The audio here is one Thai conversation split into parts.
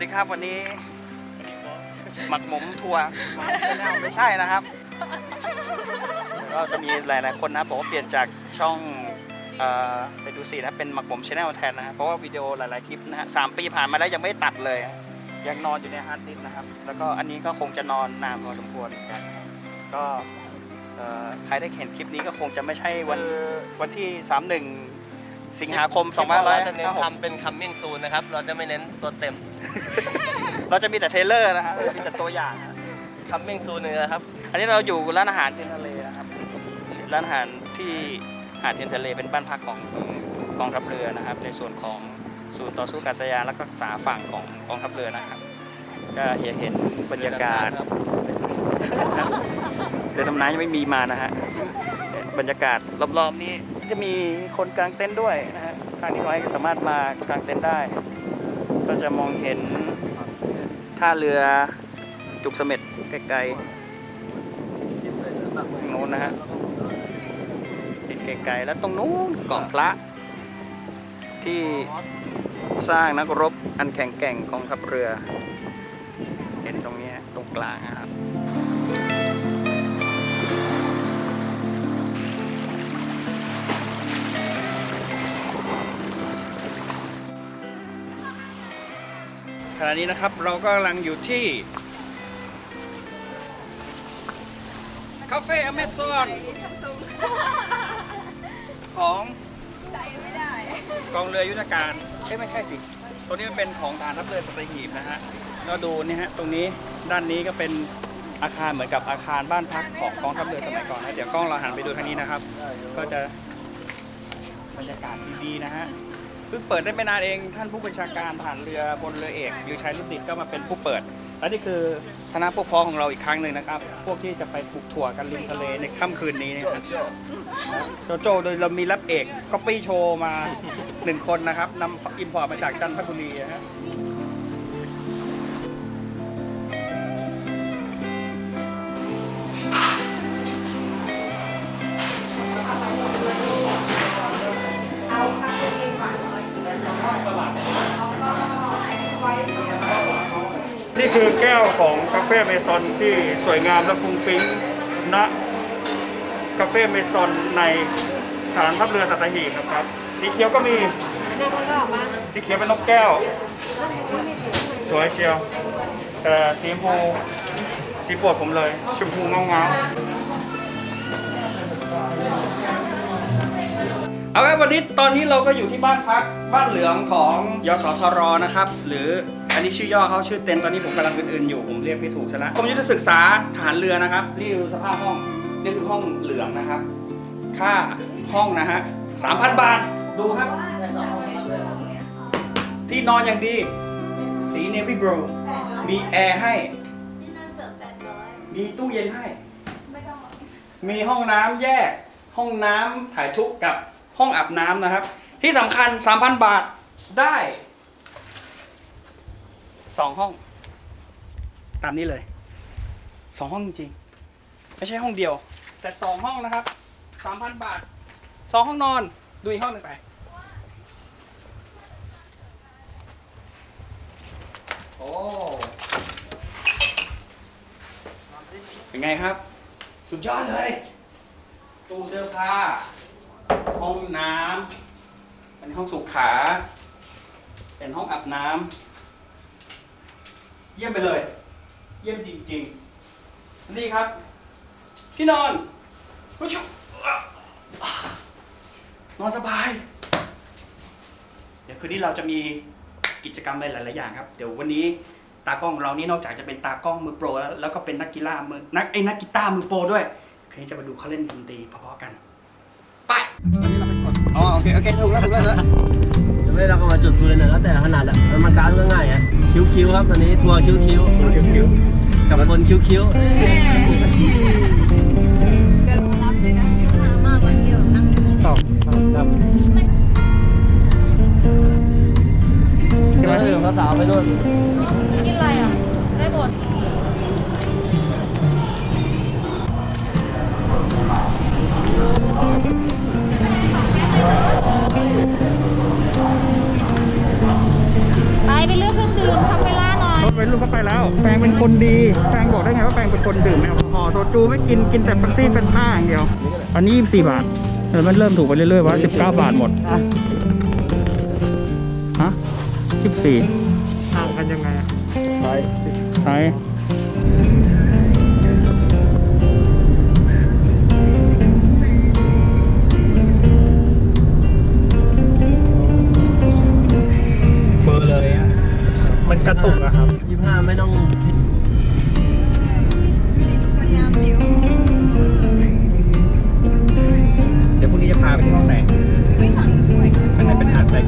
ดีครับวันนี้หมักหมมทัวร์ไม่ใช่นะครับเราจะมีหลาย ๆ คนนะบอกว่าเปลี่ยนจากช่องเอ่อไปดูสินะเป็นหมักหมมชแนลแทนนะฮะเพราะว่าวิดีโอหลาย ๆ คลิปนะฮะสามปีผ่านมาแล้วยังไม่ตัดเลยอะยังนอนอยู่ในฮาร์ดดิสก์นะครับ แล้วก็อันนี้ก็คงจะนอนนานพอสมควรเหมือนกันก็เอ่อใครได้เห็นคลิปนี้ก็คงจะไม่ใช่วันวันที่ 31 สิงหาคมเราจะเน้น2556ทำเป็น coming soon นะครับ เราจะไม่เน้นตัวเต็ม เราจะมีแต่เทรลเลอร์นะฮะมีแต่ตัวอย่างนะ coming soon เลยนะครับ อันนี้เราอยู่ร้านอาหารเทียนทะเลนะครับ ร้านอาหารที่หาดเทียนทะเลเป็นบ้านพักของกองทัพเรือนะครับ ในส่วนของศูนย์ต่อสู้การสยานและก็รักษาฝั่งของกองทัพเรือนะครับก็เห็นเห็นบรรยากาศ เรือดำน้ำยังไม่มีมานะฮะ บรรยากาศรอบๆนี้จะมีคนกางเต็นท์ด้วยนะฮะทางนี้ไว้สามารถมากางเต็นท์ได้ ก็จะมองเห็นท่าเรือจุกเสม็ดไกลๆตรงนู้นนะฮะเห็นไกลๆแล้วตรงนู้นเกาะพระที่สร้างนักรบอันแข็งแกร่งของทัพเรือ เห็นตรงนี้ตรงกลางนะครับ ขณะนี้นะครับเราก็กำลังอยู่ที่คาเฟ่อเมซอนซัมซุงของใจไม่ได้ กองเรือยุทธการเอ้ยไม่ใช่สิตัวนี้มันเป็นของฐานทัพเรือสัตหีบนะฮะก็ดูนี่ฮะ ตรงนี้ด้านนี้ก็เป็นอาคารเหมือนกับอาคารบ้านพักของกองทัพเรือสมัยก่อนนะ เดี๋ยวกล้องเราหันไปดูทางนี้นะครับ ก็จะบรรยากาศดีๆนะฮะ เพิ่งเปิดได้ไม่นานเองท่านผู้บัญชาการฐานเรือบนเรือเอกวิวชัยนุติตก็มาเป็นผู้เปิด และนี่คือคณะพวกพ้องของเราอีกครั้งหนึ่งนะครับ พวกที่จะไปปลูกถั่วกันริมทะเลในค่ำคืนนี้นะครับโจโจโดยเรามีรับเอกก็ปี้โชว์มาหนึ่งคนนะครับนำอินพอร์ตมาจากจันทบุรีนะฮะนี่ คือแก้วของกาแฟเมซอนที่สวยงามและฟุ้งฟิ้งณกาแฟเมซอนในฐานทัพเรือสัตหีบนะครับ สีเขียวก็มีสีเขียวเป็นนกแก้ว สวยเชียวแต่สีชมพูสีโปรดผมเลยชมพูเงาเงา เอาละวันนี้ตอนนี้เราก็อยู่ที่บ้านพักบ้านเหลืองของยสทรนะครับ หรืออันนี้ชื่อย่อเขาชื่อเต็นตอนนี้ผมกำลังอื่นๆอยู่ผมเรียกไม่ถูกซะกรมยุทธศึกษาทหารเรือนะครับนี่คือสภาพห้องนี่คือห้องเหลืองนะครับ ค่าห้องนะฮะสามพันบาทดูครับ ที่นอนอย่างดี สีเนวี่บลูมีแอร์ให้ มีตู้เย็นให้ มีห้องน้ำแยก ห้องน้ำถ่ายทุกข์กับ ห้องอาบน้ำนะครับ ที่สำคัญ 3,000 บาทได้สองห้อง ตามนี้เลยสองห้องจริงๆไม่ใช่ห้องเดียว แต่สองห้องนะครับ 3,000 บาทสองห้องนอนดูอีกห้องหนึ่งไปโอ้เป็นไงครับ สุดยอดเลย ตู้เสื้อผ้า ห้องน้ำเป็นห้องสุขา เป็นห้องอาบน้ำเยี่ยมไปเลย เยี่ยมจริงๆ นี่ครับ ที่นอนนอนสบาย เดี๋ยวคืนนี้เราจะมีกิจกรรมอะไรหลาย ๆ อย่างครับ เดี๋ยววันนี้ตากล้องเรานี่นอกจากจะเป็นตากล้องมือโปรแล้วแล้วก็เป็นนักกีฬามือนักไอ้นักกีตาร์มือโปรด้วยคืนนี้จะมาดูเขาเล่นดนตรีเพราะๆกัน อ๋อโอเคโอเคถูกแล้วถูกแล้วจะไม่เราก็มาจุดฟืนนะแล้วแต่ขนาดแหละมันมาการก็ง่ายอะคิ้วๆครับตอนนี้ทัวร์คิ้วๆคิ้วกับคนคิ้วเกินรับเลยนะมามากกว่าเที่ยวนั่งๆตอบครับๆก็คือสาวๆไปนู่นกินอะไรอะได้หมด ไปไปเลือกเครื่องดื่มทำเวลาคนดี แฟงบอกได้ไงว่าแฟงเป็นคนดื่มแอลกอฮอล์โซจูไม่กิน กินแต่เป๊ปซี่เฟนต้าอย่างเดียว อันนี้ 24 บาทเออมันเริ่มถูกไปเรื่อยๆว่า 19 บาทหมด ฮะ24ห่างกันยังไงอะไปใช่ กระตุกอะครับยี่ห้าไม่ต้องคิดคนงามดิวเดี๋ยวพรุ่งนี้จะพาไปที่ห้องไหนไม่สั่งสวยข้างในเป็นหาดทราย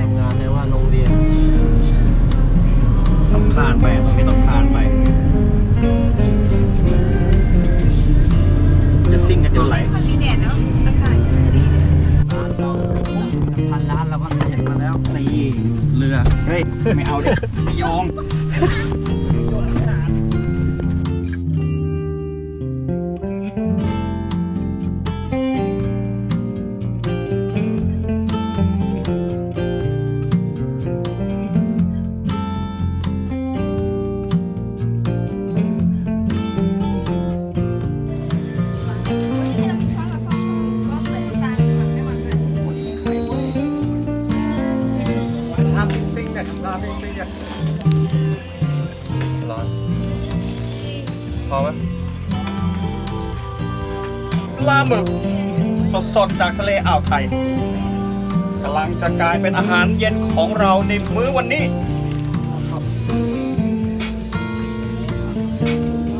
ทำงานในว่าโรงเรียนต้องคลานไปไม่ต้องคลานไป จะซิ่งกันจนไหลมันมีแดดแล้วอากาศจะดี พันล้านเราก็เห็นมาแล้วนี่เรือ เฮ้ย ไม่เอาดิไม่ยอม งๆเนี่ยทำลาซิ่งๆเนี่ยร้อน พอไหมปลาหมึก สดๆ จากทะเลอ่าวไทยกำลังจะกลายเป็นอาหารเย็นของเราในมื้อวันนี้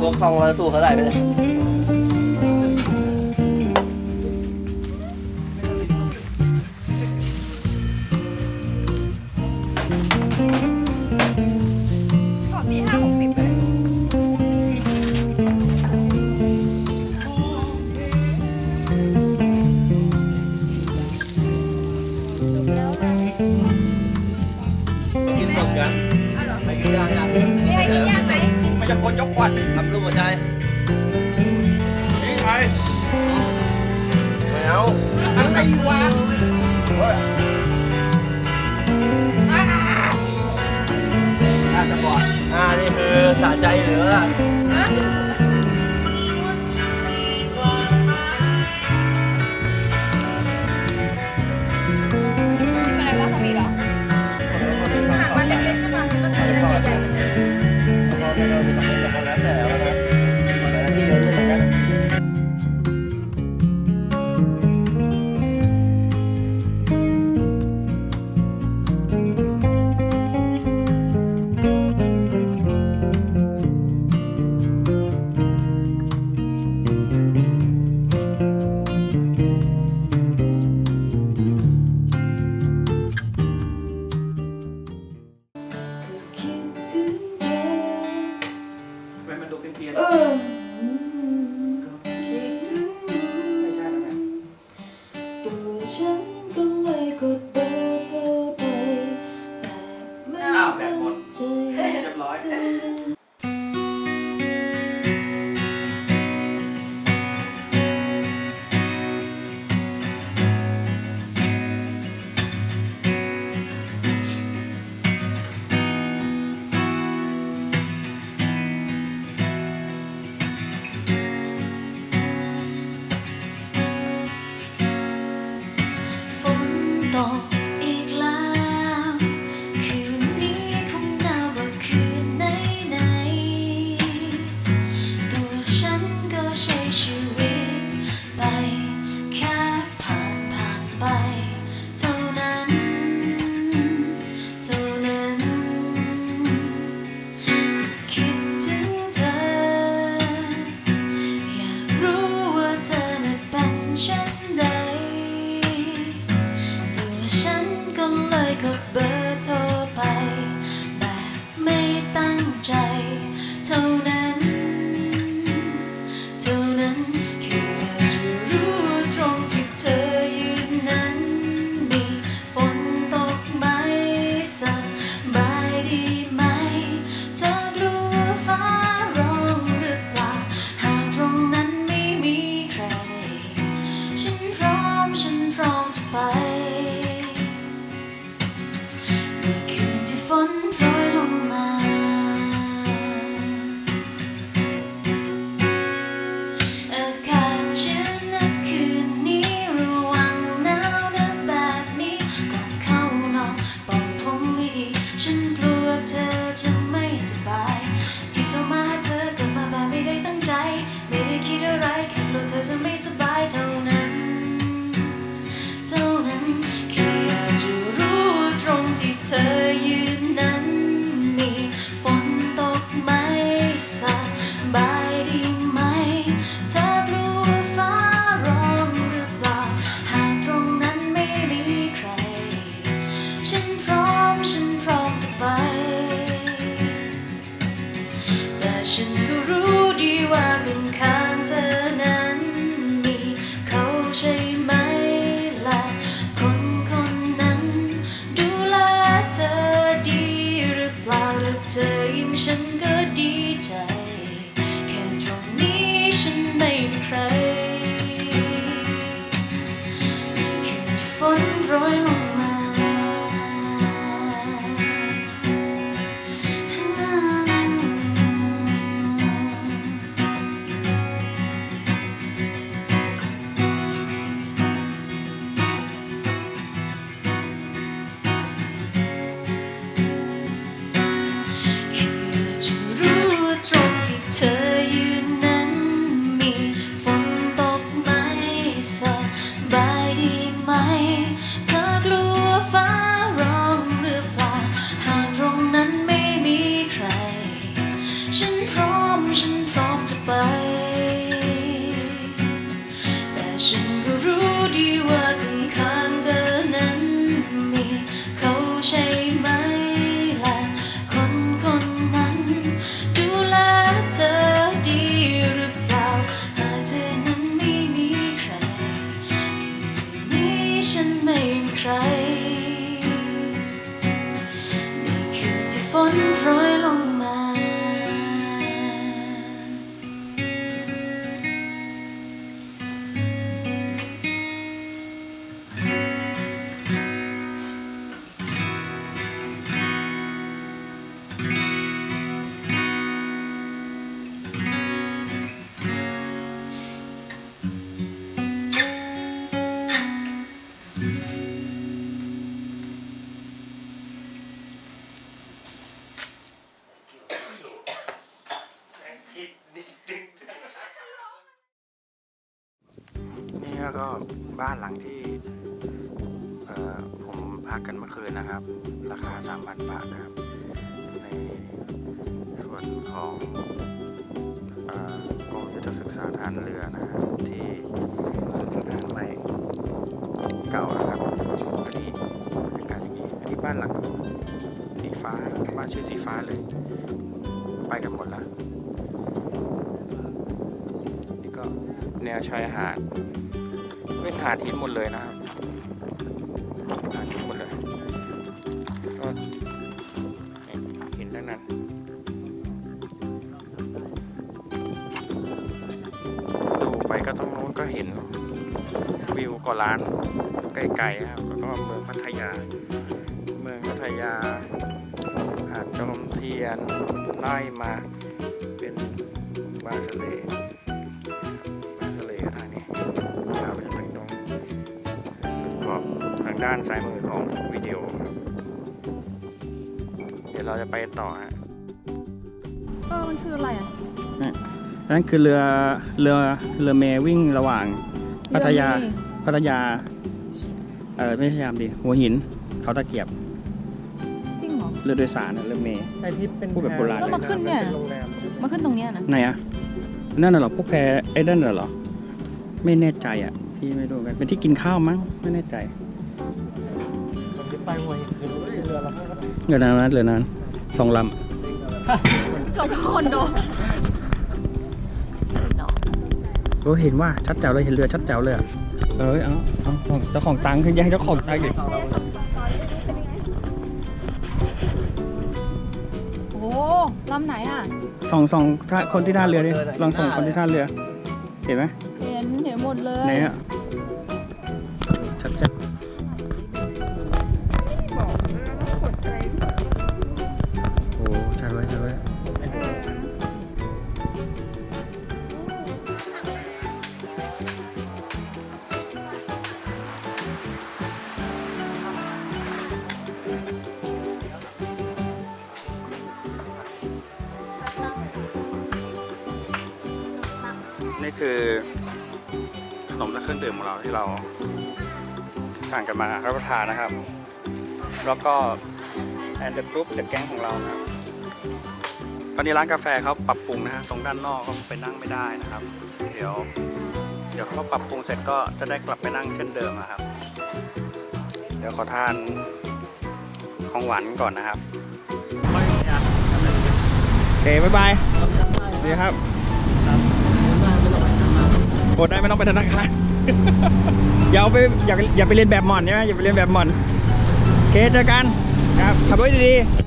พวกคลองเราสู้เขาได้ไหมเนี่ย น่าจะบอดอ่า นี่คือสะใจเหลือ เท่ อยิ้มฉันก็ดี เธอยืน บ้านหลังที่ผมพักกันเมื่อคืนนะครับ ราคา 3,000 บาทนะครับ ในส่วนของอ่อกรมยุทธศึกษาทหารเรือนะครับที่ศูนย์ฝึกทหารใหม่เก่านะครับอันนี้บรรยากาศอย่างนี้อันนี้บ้านหลังสีฟ้าบ้านชื่อสีฟ้าเลย ไปกันหมดแล้วนี่ก็แนวชายหาด หาดหินหมดเลยนะครับหาดหินหมดเลยก็หินทั้งนั้นดูไปก็ต้องนู้นก็เห็นวิวเก่อล้านไกลๆครับแล้วก็เมืองพัทยา เมืองพัทยา หาดจอมเทียนไล่มาเป็นบางสะเลางด้านซ้ายมือของวิดีโอครับเดี๋ยวเราจะไปต่อฮะเออมันคืออะไรอะนั่นคือเรือเรือเรือเมวิ่งระหว่างพัทยาเรือเมพัทยา เออไม่ใช่ยามดิหัวหินเขาตะเกียบจริงเหรอเรือโดยสารน่ะเรือเมไอที่เป็นพูดแบบโบราณแล้วมาขึ้นเนี่ยเป็นโรงแรมมาขึ้นตรงเนี้ยนะไหนอะนั่นน่ะเหรอพวกแพไอ้นั่นน่ะเหรอ ไม่แน่ใจอะพี่ไม่รู้เหมือนกันเป็นที่กินข้าวมั้งไม่แน่ใจมันจะ ไปหัวหินคือเรือลำนั้นเรือนั้นเรือนั้นสองลสองคนโดนำโอ้เห็นว่าชัดแจ๋วเลยเห็นเรือชัดแจ๋วเลยอะเอ้ยเอาเอาเอาเจ้าของตังค์คือแย่งเจ้าของตังค์อีกโอ้โหลำไหนอะส่องส่องท่าคนที่ท่าเรือดิลองส่องคนที่ท่าเรือ เห็นไหมเห็นเห็นหมดเลยไหนอะชัดแจ๋ว คือขนมและเครื่องดื่มของเราที่เราสั่งกันมารับประทานนะครับ แล้วก็แอนเดอร์กรุ๊ปเดอะแก๊งของเรานะครับตอนนี้ร้านกาแฟเขาปรับปรุงนะฮะตรงด้านนอกก็ไปนั่งไม่ได้นะครับ เดี๋ยว เดี๋ยวเขาปรับปรุงเสร็จก็จะได้กลับไปนั่งเช่นเดิมนะครับ เดี๋ยวขอทานของหวานกันก่อนนะครับโอเคบ๊ายบายสวัสดีครับ กดได้ไม่ต้องไปธนาคารอย่าเอาไปอย่าอย่าไปเรียนแบบหมอนใช่ไหมอย่าไปเรียนแบบหมอนโอเคเจอกันครับขับรถดีๆ